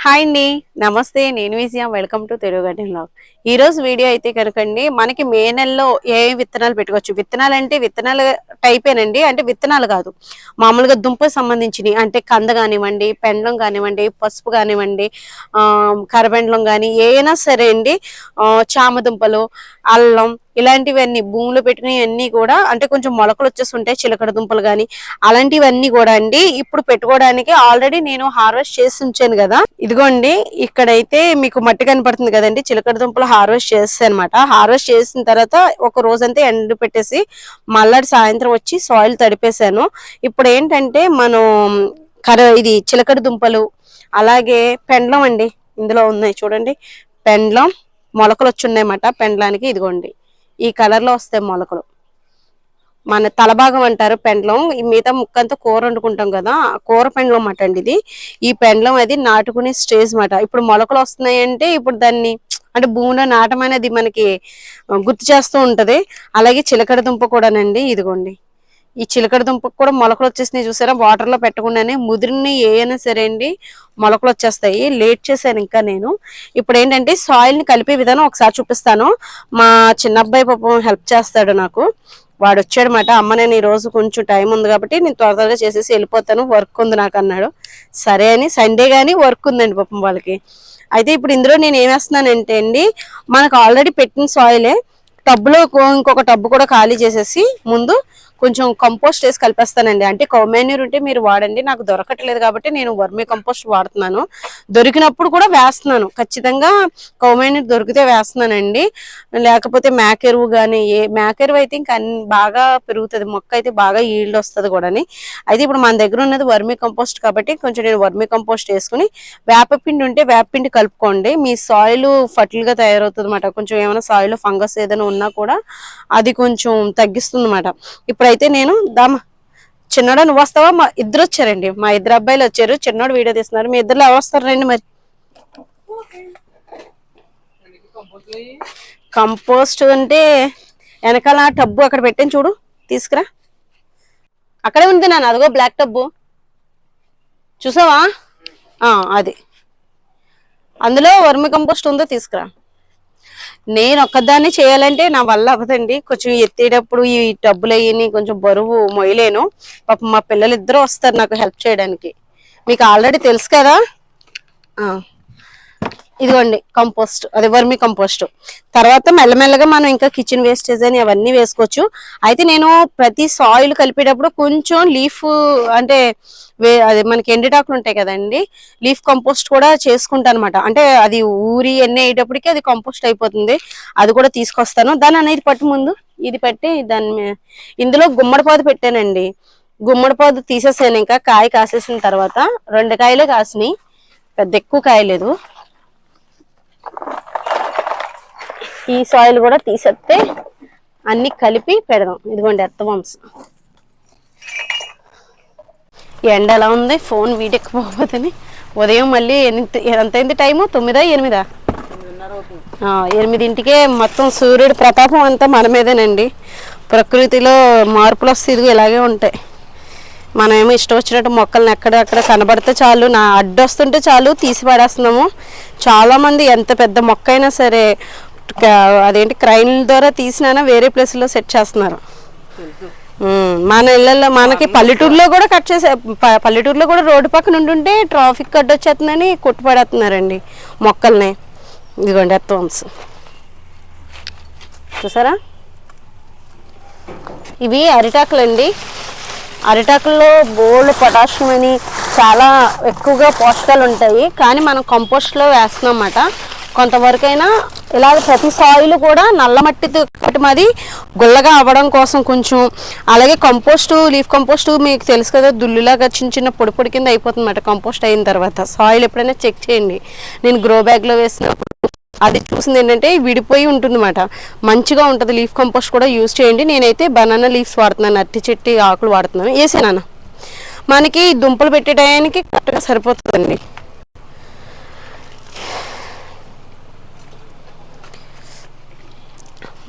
Hi అండి. నమస్తే నేను Vijaya welcome to Telugu garden log ఈ రోజు వీడియో అయితే కనుకండి మనకి మే నెలలో ఏ విత్తనాలు పెట్టుకోవచ్చు? విత్తనాలు అంటే విత్తనాలు టైపేనండి అంటే విత్తనాలు కాదు. మామూలుగా దుంప సంబంధించినవి అంటే కంద కానివ్వండి పెండ్లం కానివ్వండి పసుపు కానివ్వండి కరబెండలం కానీ ఏమైనా సరే అండి చామ దుంపలు అల్లం ఇలాంటివన్నీ భూమిలో పెట్టినవన్నీ కూడా అంటే కొంచెం మొలకలు వచ్చేసి ఉంటాయి చిలకడ దుంపలు కానీ అలాంటివన్నీ కూడా అండి ఇప్పుడు పెట్టుకోవడానికి ఆల్రెడీ నేను హార్వెస్ట్ చేసి ఉంచాను కదా. ఇదిగోండి ఇక్కడైతే మీకు మట్టి కనపడుతుంది కదండి. చిలకడ దుంపలు హార్వెస్ట్ చేస్తాను అనమాట హార్వెస్ట్ చేసిన తర్వాత ఒక రోజంతా ఎండ పెట్టేసి మళ్ళీ సాయంత్రం వచ్చి సాయిల్ తడిపేశాను. ఇప్పుడు ఏంటంటే మనం కర ఇది చిలకడ దుంపలు అలాగే పెండ్లం అండి. ఇందులో ఉన్నాయి చూడండి. పెండ్లం మొలకలు వచ్చి ఉన్నాయన్నమాట పెండ్లానికి ఇదిగోండి. ఈ కలర్లో వస్తాయి మొలకలు. మన తలభాగం అంటారు పెండ్లం. ఈ మిగతా ముక్కంతా కూర వండుకుంటాం కదా కూర పెండ్లం అన్నమాట అండి ఇది. ఈ పెండ్లం అది నాటుకునే స్టేజ్ మాట. ఇప్పుడు మొలకలు వస్తున్నాయంటే ఇప్పుడు దాన్ని అంటే భూమిలో నాటం అనేది మనకి గుర్తు చేస్తూ ఉంటది. అలాగే చిలకడ దుంప కూడానండి ఇదిగోండి. ఈ చిలకడ దుంపకు కూడా మొలకలు వచ్చేసినాయి చూసారా? వాటర్లో పెట్టకుండానే ముదిరిని ఏ సరే అండి మొలకలు వచ్చేస్తాయి. లేట్ చేశాను ఇంకా నేను. ఇప్పుడు ఏంటంటే సాయిల్ని కలిపే విధానం ఒకసారి చూపిస్తాను. మా చిన్న అబ్బాయి పాపం హెల్ప్ చేస్తాడు నాకు. వాడు వచ్చాడనమాట అమ్మ నేను ఈరోజు కొంచెం టైం ఉంది కాబట్టి నేను త్వర త్వరగా చేసేసి వెళ్ళిపోతాను. వర్క్ ఉంది నాకు అన్నాడు. సరే అని సండే కానీ వర్క్ ఉందండి పాపం వాళ్ళకి. అయితే ఇప్పుడు ఇందులో నేను ఏమేస్తున్నానంటే అండి మనకు ఆల్రెడీ పెట్టిన సాయిలే టబ్బులో ఇంకొక టబ్బు కూడా ఖాళీ చేసేసి ముందు కొంచెం కంపోస్ట్ వేసి కలిపేస్తానండి. అంటే కౌమాన్యూర్ ఉంటే మీరు వాడండి. నాకు దొరకట్లేదు కాబట్టి నేను వర్మీ కంపోస్ట్ వాడుతున్నాను. దొరికినప్పుడు కూడా వేస్తున్నాను. ఖచ్చితంగా కౌమాన్యూర్ దొరికితే వేస్తున్నానండి. లేకపోతే మేక ఎరువు కానీ ఏ మేక ఎరువు అయితే ఇంకా బాగా పెరుగుతుంది. మొక్క అయితే బాగా ఈల్డ్ వస్తుంది కూడాని. అయితే ఇప్పుడు మన దగ్గర ఉన్నది వర్మీ కంపోస్ట్ కాబట్టి కొంచెం నేను వర్మీ కంపోస్ట్ వేసుకుని వేపపిండి ఉంటే వేపపిండి కలుపుకోండి. మీ సాయిల్ ఫర్టిల్గా తయారవుతుంది అనమాట కొంచెం ఏమైనా సాయిల్ ఫంగస్ ఏదైనా ఉన్నా కూడా అది కొంచెం తగ్గిస్తుంది అనమాట ఇప్పుడైతే నేను దామ చిన్నడా నువ్వు వస్తావా? మా ఇద్దరు వచ్చారండి. మా ఇద్దరు అబ్బాయిలు వచ్చారు. చిన్నోడు వీడియో తీస్తున్నారు. మీ ఇద్దరు ఎవరు వస్తారు రండి మరి? కంపోస్ట్ అంటే వెనకాల టబ్బు అక్కడ పెట్టాను చూడు. తీసుకురా. అక్కడే ఉంది నాన్న. అదిగో బ్లాక్ టబ్బు. చూసావా? అది. అందులో వర్మి కంపోస్ట్ ఉందో తీసుకురా. నేను ఒక్కదాన్ని చేయాలంటే నా వల్ల అవ్వదండి. కొంచెం ఎత్తేటప్పుడు ఈ డబ్బులు అయ్యి కొంచెం బరువు మొయ్యలేను. పాపం మా పిల్లలు ఇద్దరు వస్తారు నాకు హెల్ప్ చేయడానికి. మీకు ఆల్రెడీ తెలుసు కదా? ఇదిగోండి కంపోస్ట్ అదే వర్మి కంపోస్ట్ తర్వాత మెల్లమెల్లగా మనం ఇంకా కిచెన్ వేస్టేజ్ అని అవన్నీ వేసుకోవచ్చు. అయితే నేను ప్రతి సాయిల్ కలిపేటప్పుడు కొంచెం లీఫ్ అంటే వే అదే మనకి ఎండిటాకులు ఉంటాయి కదండి లీఫ్ కంపోస్ట్ కూడా చేసుకుంటాను అనమాట అంటే అది ఊరి ఎన్ని అయ్యేటప్పటికి అది కంపోస్ట్ అయిపోతుంది. అది కూడా తీసుకొస్తాను. దాని అనేది పట్టు ముందు ఇది పెట్టి దాన్ని ఇందులో గుమ్మడిపాదు పెట్టానండి. గుమ్మడిపాదు తీసేసాను ఇంకా కాయ కాసేసిన తర్వాత రెండు కాయలే కాసినాయి. పెద్ద ఎక్కువ కాయలేదు. ఈ సాయిల్ కూడా తీసేస్తే అన్ని కలిపి పెడదాం. ఇదిగోండి ఎత్తవంశ ఎండ ఎలా ఉంది? ఫోన్ వీడెక్కిపోతుందని ఉదయం మళ్ళీ ఎన్ని- ఎంత అయింది టైము? తొమ్మిదా ఎనిమిదా? ఎనిమిదింటికే మొత్తం సూర్యుడి ప్రతాపం అంతా మన మీదేనండి. ప్రకృతిలో మార్పులు వస్తే ఇదిగో ఇలాగే ఉంటాయి. మనమేమో ఇష్టం వచ్చినట్టు మొక్కల్ని ఎక్కడెక్కడ కనబడితే చాలు నా అడ్డొస్తుంటే చాలు తీసి పడేస్తున్నాము. చాలామంది ఎంత పెద్ద మొక్క అయినా సరే అదేంటి క్రైన్ ద్వారా తీసినా వేరే ప్లేస్లో సెట్ చేస్తున్నారు. మన ఇళ్ళల్లో మనకి పల్లెటూరులో కూడా కట్ చేసే పల్లెటూరులో కూడా రోడ్డు పక్కన ఉంటుంటే ట్రాఫిక్ కట్ వచ్చేస్తుందని కొట్టుపడేస్తున్నారండి మొక్కల్ని. ఇదిగోండి ఎత్తవంశ చూసారా? ఇవి అరిటాకులండి. అరిటాకుల్లో బోల్డ్ పొటాషియం అని చాలా ఎక్కువగా పోషకాలు ఉంటాయి కానీ మనం కంపోస్ట్లో వేస్తున్నాం అన్నమాట. కొంతవరకైనా ఇలా ప్రతి సాయిల్ కూడా నల్ల మట్టితో మాది గుల్లగా అవ్వడం కోసం కొంచెం అలాగే కంపోస్ట్ లీఫ్ కంపోస్ట్ మీకు తెలుసు కదా దుల్లులాగా చిన్న చిన్న పొడి పొడి కింద అయిపోతుంది అన్నమాట కంపోస్ట్ అయిన తర్వాత. సాయిల్ ఎప్పుడైనా చెక్ చేయండి. నేను గ్రో బ్యాగ్లో వేసినప్పుడు అది చూసింది ఏంటంటే విడిపోయి ఉంటుందన్నమాట. మంచిగా ఉంటుంది. లీఫ్ కంపోస్ట్ కూడా యూజ్ చేయండి. నేనైతే బనానా లీవ్స్ వాడుతున్నాను. అట్టి చెట్టి ఆకులు వాడుతున్నాను. వేసాను మనకి దుంపలు పెట్టే టయానికి కరెక్ట్గా సరిపోతుందండి.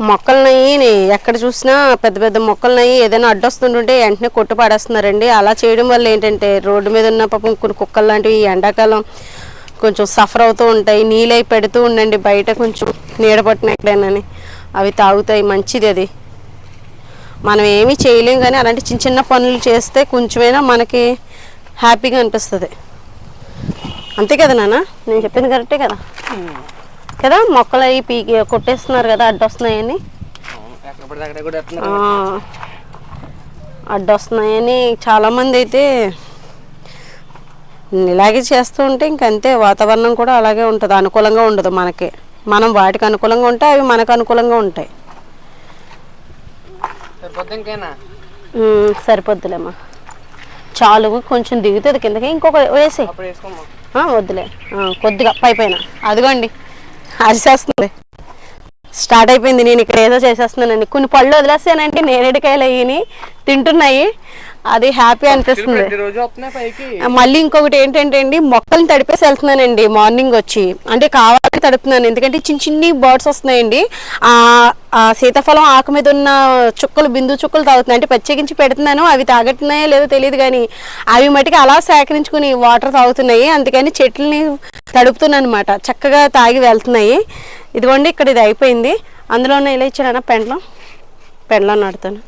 మొక్కలనయ్యి ఎక్కడ చూసినా పెద్ద పెద్ద మొక్కలనయ్యి ఏదైనా అడ్డొస్తుంటుంటే వెంటనే కొట్టు పాడేస్తున్నారండి అలా చేయడం వల్ల ఏంటంటే రోడ్డు మీద ఉన్న పాపం కొన్ని కుక్కలు లాంటివి ఎండాకాలం కొంచెం సఫర్ అవుతూ ఉంటాయి. నీళ్ళై పెడుతూ ఉండండి. బయట కొంచెం నీడ పట్టిన ఎక్కడైనా అవి తాగుతాయి. మంచిది అది. మనం ఏమీ చేయలేం కానీ అలాంటి చిన్న చిన్న పనులు చేస్తే కొంచెమైనా మనకి హ్యాపీగా అనిపిస్తుంది. అంతే కదా నాన్న? నేను చెప్పింది కరెక్టే కదా? కదా మొక్కలు అవి పీకి కొట్టేస్తున్నారు కదా అడ్డొస్తున్నాయని. అడ్డొస్తున్నాయని చాలామంది అయితే ఇలాగే చేస్తూ ఉంటే ఇంకంతే వాతావరణం కూడా అలాగే ఉంటుంది అనుకూలంగా ఉండదు మనకి. మనం వాటికి అనుకూలంగా ఉంటే అవి మనకు అనుకూలంగా ఉంటాయి. సరిపోద్దులేమ్మా. చాలు కొంచెం దిగుతుంది కిందకి ఇంకొక వేసి వద్దులే. కొద్దిగా పై పైన. అదిగోండి. అరిసేస్తుంది. స్టార్ట్ అయిపోయింది నేను ఇక్కడ ఏదో చేసేస్తున్నానండి. కొన్ని పళ్ళు వదిలేసానంటే నేరేడుకాయలు అయ్యి తింటున్నాయి. అది హ్యాపీ అనిపిస్తుంది. మళ్ళీ ఇంకొకటి ఏంటంటే అండి మొక్కల్ని తడిపేసి వెళ్తున్నానండి మార్నింగ్ వచ్చి. అంటే కావాలి తడుపుతున్నాను. ఎందుకంటే చిన్న చిన్ని బర్డ్స్ వస్తున్నాయండి. ఆ ఆ సీతాఫలం ఆకు మీద ఉన్న చుక్కలు బిందు చుక్కలు తాగుతున్నాయి. అంటే ప్రత్యేకించి పెడుతున్నాను. అవి తాగట్టున్నాయో లేదో తెలియదు కానీ అవి మటుకు అలా సేకరించుకుని వాటర్ తాగుతున్నాయి. అందుకని చెట్లని తడుపుతున్నాను అనమాట చక్కగా తాగి వెళ్తున్నాయి. ఇదిగోండి ఇక్కడ ఇది అయిపోయింది. అందులోనే ఇలా ఇచ్చాను పెండ్లం. పెండ్లం నాడుతాను.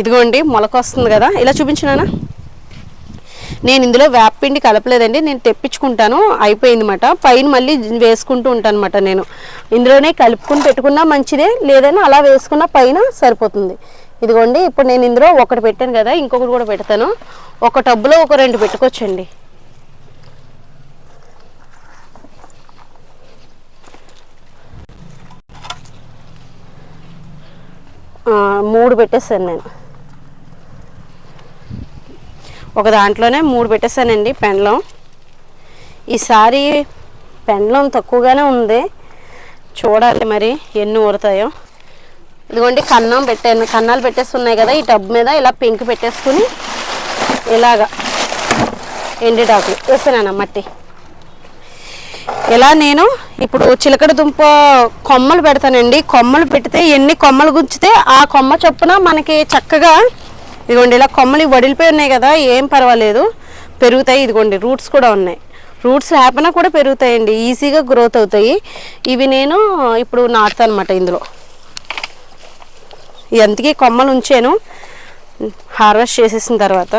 ఇదిగోండి మొలక వస్తుంది కదా. ఇలా చూపించినానా నేను ఇందులో వేపపిండి కలపలేదండి నేను తెప్పించుకుంటాను అయిపోయిందన్నమాట. పైన మళ్ళీ వేసుకుంటూ ఉంటాను అనమాట నేను. ఇందులోనే కలుపుకుని పెట్టుకున్నా మంచిదే లేదని అలా వేసుకున్న పైన సరిపోతుంది. ఇదిగోండి ఇప్పుడు నేను ఇందులో ఒకటి పెట్టాను కదా ఇంకొకటి కూడా పెడతాను. ఒక టబ్బులో ఒక రెండు పెట్టుకోవచ్చండి. మూడు పెట్టేస్తాను నేను. ఒక దాంట్లోనే మూడు పెట్టేశానండి పెండ్లం. ఈసారి పెండ్లం తక్కువగానే ఉంది. చూడాలి మరి ఎన్ని ఊరుతాయో. ఇదిగోండి కన్నం పెట్టాను. కన్నాలు పెట్టేస్తున్నాయి కదా ఈ టబ్ మీద ఇలా పెంకు పెట్టేసుకుని ఇలాగా ఎండిటాకులు వేసాను మట్టి? ఇలా నేను ఇప్పుడు చిలకడ దుంప కొమ్మలు పెడతానండి. కొమ్మలు పెడితే ఎన్ని కొమ్మలు గుంచితే ఆ కొమ్మ చొప్పున మనకి చక్కగా ఇదిగోండి ఇలా కొమ్మలు వడిలిపోయి ఉన్నాయి కదా ఏం పర్వాలేదు. పెరుగుతాయి ఇదిగోండి రూట్స్ కూడా ఉన్నాయి. రూట్స్ లేకపోయినా కూడా పెరుగుతాయండి ఈజీగా గ్రోత్ అవుతాయి. ఇవి నేను ఇప్పుడు నాటుతాను అనమాట ఇందులో. ఎంతకీ కొమ్మలు ఉంచాను. హార్వెస్ట్ చేసేసిన తర్వాత.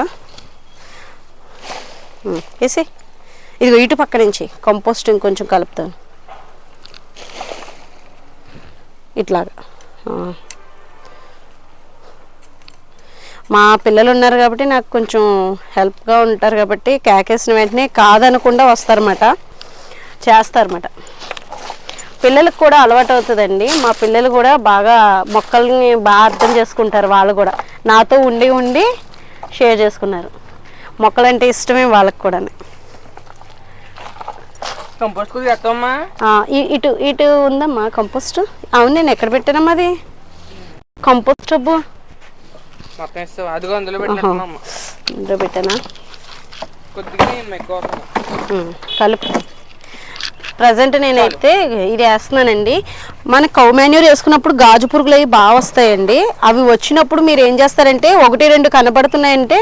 వేసి ఇదిగో ఇటు పక్క నుంచి కంపోస్ట్ ఇంకొంచెం కలుపుతాను. ఇట్లాగా. మా పిల్లలు ఉన్నారు కాబట్టి నాకు కొంచెం హెల్ప్గా ఉంటారు కాబట్టి కేకేసిన వెంటనే కాదనకుండా వస్తారన్నమాట. చేస్తారన్నమాట. పిల్లలకు కూడా అలవాటు అవుతుందండి. మా పిల్లలు కూడా బాగా మొక్కల్ని బాగా అర్థం చేసుకుంటారు వాళ్ళు కూడా. నాతో ఉండి ఉండి షేర్ చేసుకున్నారు. మొక్కలంటే ఇష్టమే వాళ్ళకి కూడా కంపోస్ట్ ఇటు ఇటు ఉందమ్మా కంపోస్ట్. అవును నేను ఎక్కడ పెట్టానమ్మా అది? కంపోస్ట్ డబ్బు మొత్తం ఇస్తావు అదిగో అందులో పెట్టినమ్మా ఇందులో పెట్టానా? కొద్దిగా కలుపు. ప్రజెంట్ నేనైతే ఇది వేస్తున్నానండి. మన కౌ మాన్యూర్ వేసుకున్నప్పుడు గాజు పురుగులు అవి బాగా వస్తాయండి. అవి వచ్చినప్పుడు మీరు ఏం చేస్తారంటే ఒకటి రెండు కనబడుతున్నాయంటే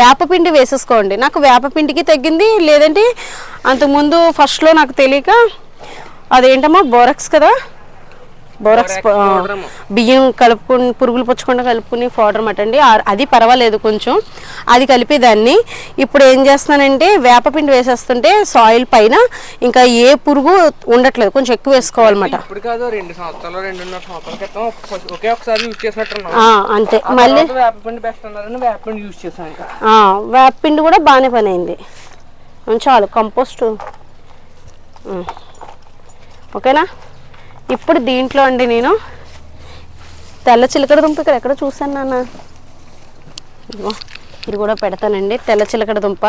వేపపిండి వేసేసుకోండి. నాకు వేపపిండికి తగ్గింది లేదంటే అంతకుముందు ఫస్ట్లో నాకు తెలియక అదేంటమ్మా బోరక్స్ కదా? బోరక్స్. బియ్యం కలుపుకుని పురుగులు పుచ్చకుండా కలుపుకుని పౌడర్ మాట అండి. అది పర్వాలేదు కొంచెం. అది కలిపేదాన్ని ఇప్పుడు ఏం చేస్తున్నానంటే వేపపిండి వేసేస్తుంటే సాయిల్ పైన ఇంకా ఏ పురుగు ఉండట్లేదు. కొంచెం ఎక్కువ వేసుకోవాలన్నమాట. ఇప్పుడు కాదు రెండు సంవత్సరాలు రెండున్నర సంవత్సరాల క్రితం ఒక- ఒకే ఒకసారి యూజ్ చేసినట్టున్నాం. ఆ, అంతే. మళ్ళీ వేపపిండి బెస్ట్ అన్నారని వేపపిండి యూజ్ చేసాను ఇంకా. ఆ, వేపపిండి కూడా బాగానే పని అయింది చాలు కంపోస్ట్. ఓకేనా? ఇప్పుడు దీంట్లో అండి నేను తెల్ల చిలకడ దుంప ఇక్కడ ఎక్కడ చూసాను నాన్న? ఇది కూడా పెడతానండి తెల్ల చిలకడ దుంప.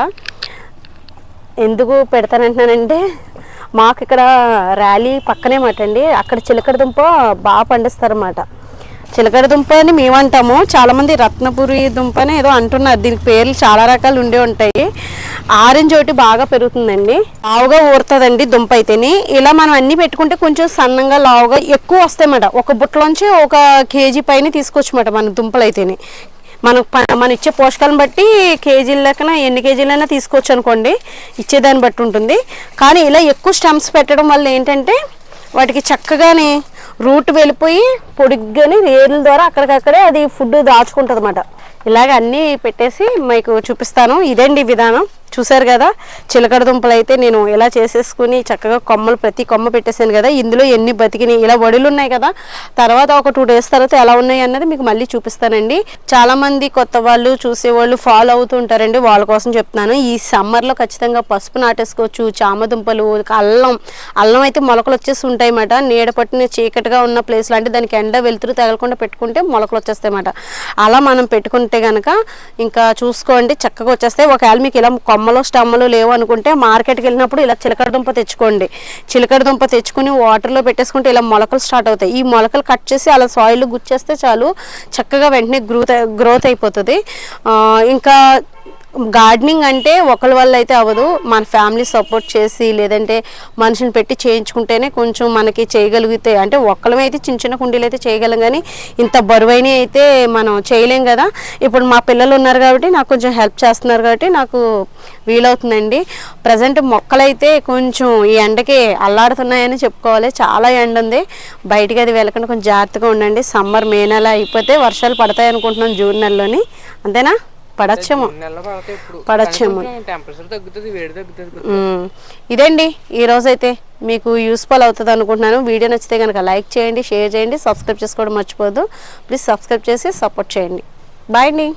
ఎందుకు పెడతానంటున్నానంటే మాకు ఇక్కడ ర్యాలీ పక్కనే మాట అండి. అక్కడ చిలకడ దుంప బాగా పండిస్తారన్నమాట. చిలకడ దుంప అని మేము అంటాము. చాలామంది రత్నపురి దుంప అని ఏదో అంటున్నారు. దీనికి పేర్లు చాలా రకాలు ఉండే ఉంటాయి. ఆరెంజ్ ఒకటి బాగా పెరుగుతుందండి. లావుగా ఊరుతుందండి దుంప అయితేని. ఇలా మనం అన్ని పెట్టుకుంటే కొంచెం సన్నంగా లావుగా ఎక్కువ వస్తాయన్నమాట ఒక బుట్టలోంచి ఒక కేజీ పైన తీసుకొచ్చమాట మన దుంపలు అయితేని. మనం ప- మనం ఇచ్చే పోషకాలను బట్టి కేజీల లెక్కన ఎన్ని కేజీలైనా తీసుకోవచ్చు అనుకోండి. ఇచ్చేదాన్ని బట్టి ఉంటుంది. కానీ ఇలా ఎక్కువ స్టెమ్స్ పెట్టడం వల్ల ఏంటంటే వాటికి చక్కగానే రూట్ వెళ్ళిపోయి పొడిగ్గాని వేర్ల ద్వారా అక్కడికక్కడే అది ఫుడ్ దాచుకుంటుంది అన్నమాట ఇలాగ అన్నీ పెట్టేసి మీకు చూపిస్తాను. ఇదండి విధానం. చూసారు కదా? చిలకడ దుంపలు అయితే నేను ఇలా చేసేసుకుని చక్కగా కొమ్మలు ప్రతి కొమ్మ పెట్టేసాను కదా? ఇందులో ఎన్ని బతికినాయి? ఇలా వడులు ఉన్నాయి కదా? తర్వాత ఒక టూ డేస్ తర్వాత ఎలా ఉన్నాయి అన్నది మీకు మళ్ళీ చూపిస్తానండి. చాలామంది కొత్త వాళ్ళు చూసేవాళ్ళు ఫాలో అవుతూ ఉంటారండి. వాళ్ళ కోసం చెప్తున్నాను. ఈ సమ్మర్లో ఖచ్చితంగా పసుపు నాటేసుకోవచ్చు చామదుంపలు అల్లం. అల్లం అయితే మొలకలు వచ్చేసి ఉంటాయి అన్నమాట నీడ పట్టిన చీకటిగా ఉన్న ప్లేస్లో అంటే దానికి ఎండ వెలుతురు తగలకుండా పెట్టుకుంటే మొలకలు వచ్చేస్తాయి అలా మనం పెట్టుకుంటే కనుక ఇంకా చూసుకోండి చక్కగా వచ్చేస్తాయి. ఒకవేళ మీకు ఇలా కొమ్మ కొమ్మలు స్టమ్మలు లేవు అనుకుంటే మార్కెట్కి వెళ్ళినప్పుడు ఇలా చిలకడ దుంప తెచ్చుకోండి. చిలకడ దుంప తెచ్చుకుని వాటర్లో పెట్టేసుకుంటే ఇలా మొలకలు స్టార్ట్ అవుతాయి. ఈ మొలకలు కట్ చేసి అలా సాయిల్ గుచ్చేస్తే చాలు చక్కగా వెంటనే గ్రోత్ గ్రోత్ అయిపోతుంది. ఇంకా గార్డెనింగ్ అంటే ఒకరి వల్ల అయితే అవ్వదు. మన ఫ్యామిలీ సపోర్ట్ చేసి లేదంటే మనిషిని పెట్టి చేయించుకుంటేనే కొంచెం మనకి చేయగలిగితే అంటే ఒక్కలమే అయితే చిన్న చిన్న కుండీలు అయితే చేయగలం కానీ ఇంత బరువైన అయితే మనం చేయలేం కదా. ఇప్పుడు మా పిల్లలు ఉన్నారు కాబట్టి నాకు కొంచెం హెల్ప్ చేస్తున్నారు కాబట్టి నాకు వీలవుతుందండి. ప్రజెంట్ మొక్కలైతే కొంచెం ఈ ఎండకి అల్లాడుతున్నాయని చెప్పుకోవాలి. చాలా ఎండ ఉంది. బయటికి అది వెళ్ళకుండా కొంచెం జాగ్రత్తగా ఉండండి. సమ్మర్ మే నెల అయిపోతే వర్షాలు పడతాయి అనుకుంటున్నాం జూన్ నెలలోని. అంతేనా? పడచ్చేమో. పడచ్చేమో. ఇదండి ఈ రోజైతే మీకు యూస్ఫుల్ అవుతుంది అనుకుంటున్నాను. వీడియో నచ్చితే కనుక లైక్ చేయండి షేర్ చేయండి సబ్స్క్రైబ్ చేసుకోవడం మర్చిపోవద్దు. ప్లీజ్ సబ్స్క్రైబ్ చేసి సపోర్ట్ చేయండి. బాయ్ అండి.